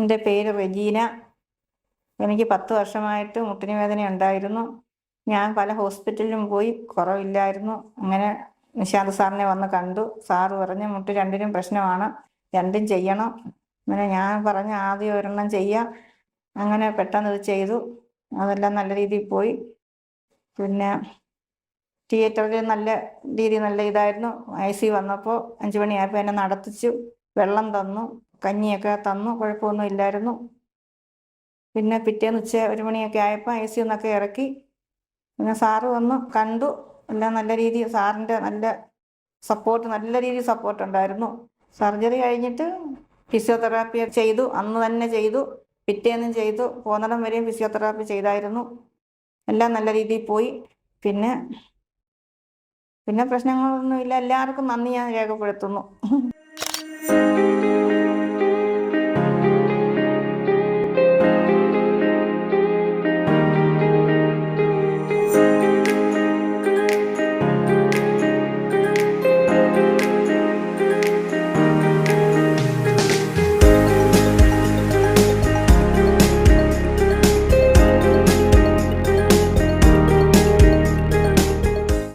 എന്റെ പേര് റെജീന. എനിക്ക് പത്ത് വർഷമായിട്ട് മുട്ടിന് വേദന ഉണ്ടായിരുന്നു. ഞാൻ പല ഹോസ്പിറ്റലിലും പോയി കുറവില്ലായിരുന്നു. അങ്ങനെ നിശാന്ത് സാറിനെ വന്ന് കണ്ടു. സാറ് പറഞ്ഞ് മുട്ട് രണ്ടിനും പ്രശ്നമാണ്. രണ്ടും ചെയ്യണം. അങ്ങനെ ഞാൻ പറഞ്ഞ ആദ്യം ഒരെണ്ണം ചെയ്യാം. അങ്ങനെ പെട്ടെന്ന് ഇത് ചെയ്തു. അതെല്ലാം നല്ല രീതിയിൽ പോയി. പിന്നെ തിയേറ്ററിൽ നല്ല രീതി നല്ല ഇതായിരുന്നു. ഐ സി വന്നപ്പോൾ അഞ്ചു മണിയായപ്പോൾ എന്നെ നടത്തിച്ചു. വെള്ളം തന്നു. കഞ്ഞിയൊക്കെ തന്നു കുഴപ്പമൊന്നും ഇല്ലായിരുന്നു. പിന്നെ പിറ്റേന്ന് ഉച്ച ഒരു മണിയൊക്കെ ആയപ്പോൾ ഐ സി ഒന്നൊക്കെ ഇറക്കി. പിന്നെ സാറ് വന്നു കണ്ടു. എല്ലാം നല്ല രീതിയിൽ സാറിന്റെ നല്ല സപ്പോർട്ട് നല്ല രീതിയിൽ സപ്പോർട്ട് ഉണ്ടായിരുന്നു സർജറി കഴിഞ്ഞിട്ട് ഫിസിയോതെറാപ്പി ചെയ്തു അന്ന് തന്നെ ചെയ്തു. പിറ്റേന്നും ചെയ്തു. പോന്നിടം വരെയും ഫിസിയോതെറാപ്പി ചെയ്തായിരുന്നു. എല്ലാം നല്ല രീതിയിൽ പോയി. പിന്നെ പിന്നെ പ്രശ്നങ്ങളൊന്നുമില്ല. എല്ലാവർക്കും നന്ദി ഞാൻ രേഖപ്പെടുത്തുന്നു.